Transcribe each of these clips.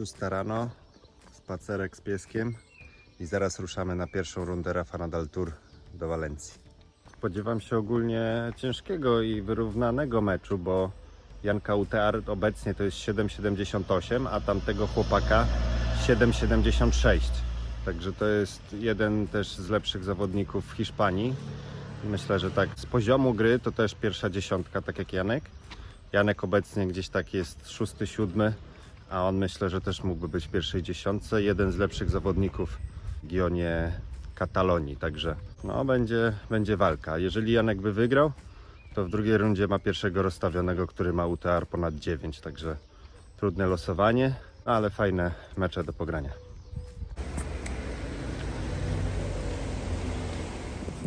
Szósta rano, spacerek z pieskiem i zaraz ruszamy na pierwszą rundę Rafa Nadal Tour do Walencji. Spodziewam się ogólnie ciężkiego i wyrównanego meczu, bo Janka UTR obecnie to jest 7,78, a tamtego chłopaka 7,76. Także to jest jeden też z lepszych zawodników w Hiszpanii. Myślę, że tak z poziomu gry to też pierwsza dziesiątka, tak jak Janek. Janek obecnie gdzieś tak jest szósty, siódmy, a on myślę, że też mógłby być w pierwszej dziesiątce. Jeden z lepszych zawodników w regionie Katalonii, także no będzie, będzie walka. Jeżeli Janek by wygrał, to w drugiej rundzie ma pierwszego rozstawionego, który ma UTR ponad 9, także trudne losowanie, ale fajne mecze do pogrania.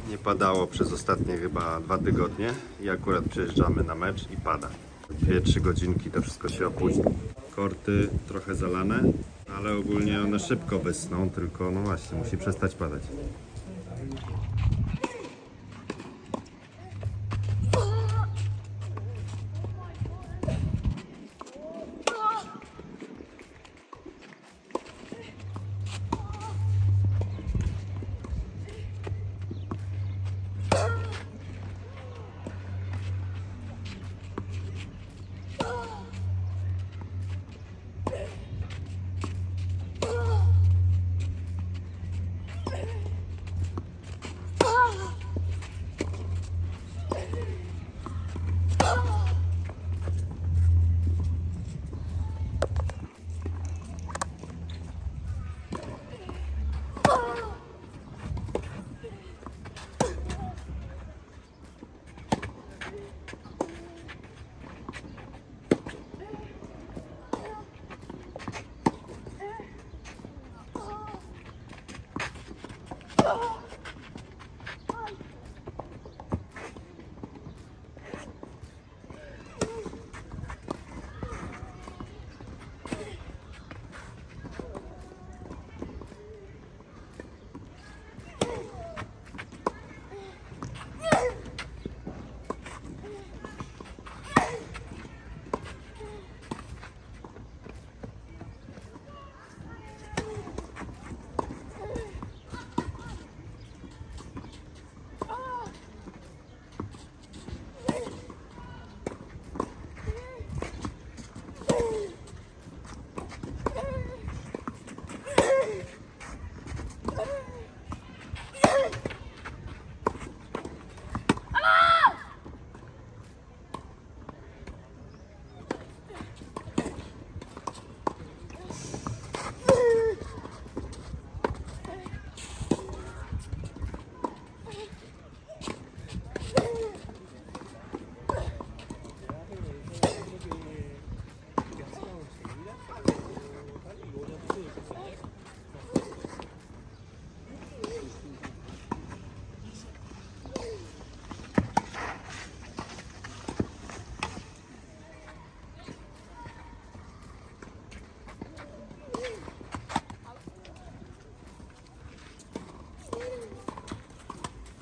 Nie padało przez ostatnie chyba dwa tygodnie i akurat przyjeżdżamy na mecz i pada. Dwie, trzy godzinki to wszystko się opóźni. Korty trochę zalane, ale ogólnie one szybko wysną, tylko no właśnie, musi przestać padać.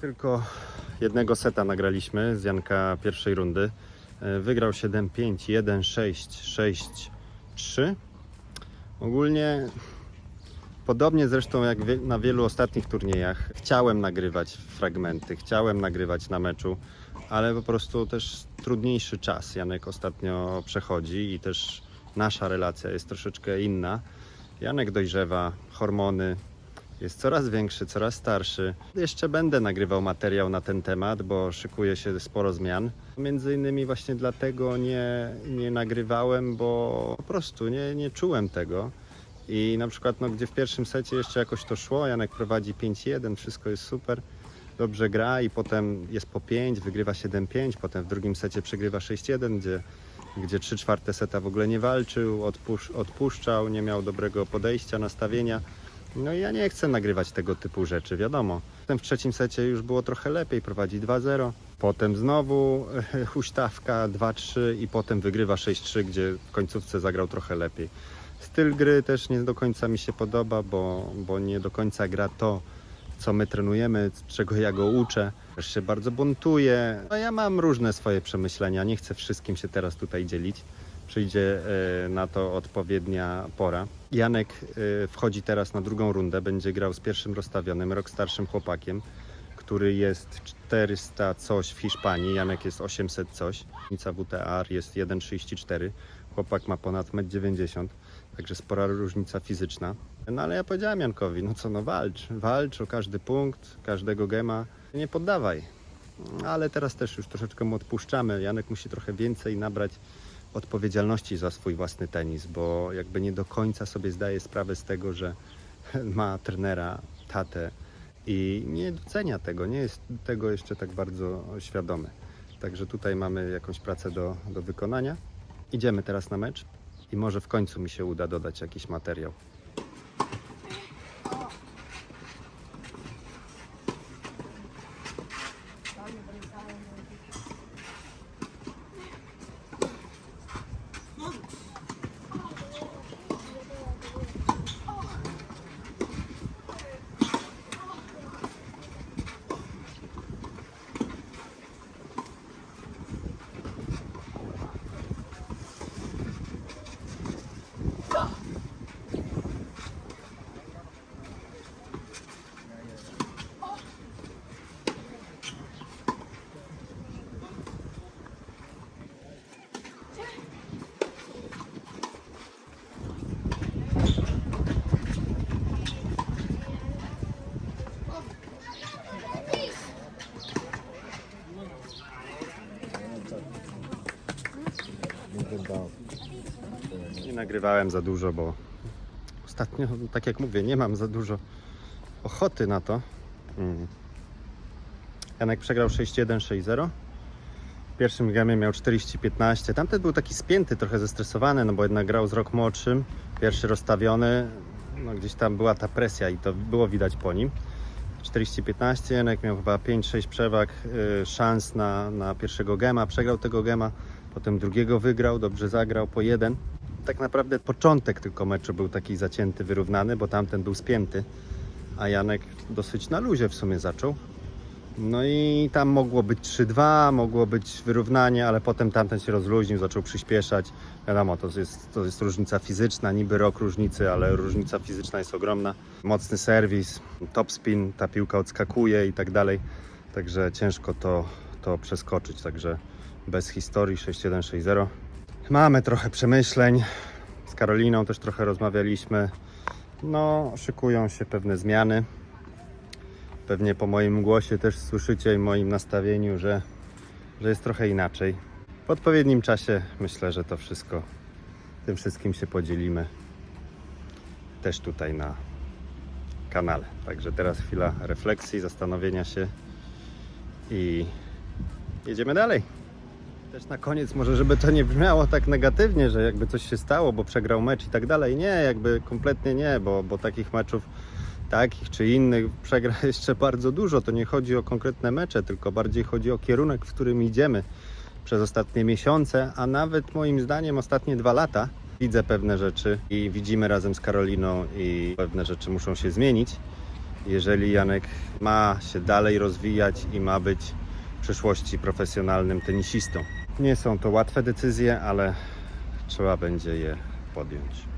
Tylko jednego seta nagraliśmy z Janka pierwszej rundy. E, Wygrał 7-5, 1-6, 6-3. Ogólnie podobnie zresztą jak na wielu ostatnich turniejach chciałem nagrywać fragmenty, chciałem nagrywać na meczu, ale po prostu też trudniejszy czas Janek ostatnio przechodzi i też nasza relacja jest troszeczkę inna. Janek dojrzewa, hormony, jest coraz większy, coraz starszy. Jeszcze będę nagrywał materiał na ten temat, bo szykuje się sporo zmian. Między innymi właśnie dlatego nie, nie nagrywałem, bo po prostu nie, nie czułem tego. I na przykład, no, gdzie w pierwszym secie jeszcze jakoś to szło, Janek prowadzi 5-1, wszystko jest super, dobrze gra i potem jest po 5, wygrywa 7-5, potem w drugim secie przegrywa 6-1, gdzie, gdzie 3 czwarte seta w ogóle nie walczył, odpusz, odpuszczał, nie miał dobrego podejścia, nastawienia. No i ja nie chcę nagrywać tego typu rzeczy, wiadomo. Potem w trzecim secie już było trochę lepiej, prowadzi 2-0. Potem znowu huśtawka 2-3 i potem wygrywa 6-3, gdzie w końcówce zagrał trochę lepiej. Styl gry też nie do końca mi się podoba, bo, bo nie do końca gra to, co my trenujemy, czego ja go uczę. Też się bardzo buntuje. No ja mam różne swoje przemyślenia, nie chcę wszystkim się teraz tutaj dzielić. Przyjdzie e, na to odpowiednia pora. Janek e, wchodzi teraz na drugą rundę, będzie grał z pierwszym rozstawionym, rok starszym chłopakiem, który jest 400 coś w Hiszpanii, Janek jest 800 coś. Różnica WTR jest 1,34, chłopak ma ponad 1,90 m, także spora różnica fizyczna. No ale ja powiedziałem Jankowi, no co no walcz, walcz o każdy punkt, każdego gema, nie poddawaj. Ale teraz też już troszeczkę mu odpuszczamy. Janek musi trochę więcej nabrać odpowiedzialności za swój własny tenis, bo jakby nie do końca sobie zdaje sprawę z tego, że ma trenera, tatę i nie docenia tego, nie jest tego jeszcze tak bardzo świadomy. Także tutaj mamy jakąś pracę do, do wykonania. Idziemy teraz na mecz i może w końcu mi się uda dodać jakiś materiał. Nie nagrywałem za dużo, bo ostatnio, tak jak mówię, nie mam za dużo ochoty na to. Mm. Janek przegrał 6-1, 6-0. W pierwszym gamie miał 40-15. Tamten był taki spięty, trochę zestresowany, no bo jednak grał z rok młodszym. Pierwszy rozstawiony. No gdzieś tam była ta presja i to było widać po nim. 40-15, Janek miał chyba 5-6 przewag, y, szans na, na pierwszego gema. Przegrał tego gema, potem drugiego wygrał, dobrze zagrał po jeden. Tak naprawdę początek tylko meczu był taki zacięty, wyrównany, bo tamten był spięty, a Janek dosyć na luzie w sumie zaczął. No i tam mogło być 3-2, mogło być wyrównanie, ale potem tamten się rozluźnił, zaczął przyspieszać. Wiadomo, to jest, to jest różnica fizyczna, niby rok różnicy, ale różnica fizyczna jest ogromna. Mocny serwis, topspin, ta piłka odskakuje i tak dalej. Także ciężko to, to przeskoczyć. Także bez historii 6-1, 6-0. Mamy trochę przemyśleń. Z Karoliną też trochę rozmawialiśmy. No, szykują się pewne zmiany. Pewnie po moim głosie też słyszycie i moim nastawieniu, że, że jest trochę inaczej. W odpowiednim czasie myślę, że to wszystko, tym wszystkim się podzielimy. Też tutaj na kanale. Także teraz chwila refleksji, zastanowienia się i jedziemy dalej. Też na koniec może, żeby to nie brzmiało tak negatywnie, że jakby coś się stało, bo przegrał mecz i tak dalej. Nie, jakby kompletnie nie, bo, bo takich meczów takich czy innych przegra jeszcze bardzo dużo. To nie chodzi o konkretne mecze, tylko bardziej chodzi o kierunek, w którym idziemy przez ostatnie miesiące, a nawet moim zdaniem ostatnie dwa lata. Widzę pewne rzeczy i widzimy razem z Karoliną i pewne rzeczy muszą się zmienić. Jeżeli Janek ma się dalej rozwijać i ma być w przyszłości profesjonalnym tenisistą. Nie są to łatwe decyzje, ale trzeba będzie je podjąć.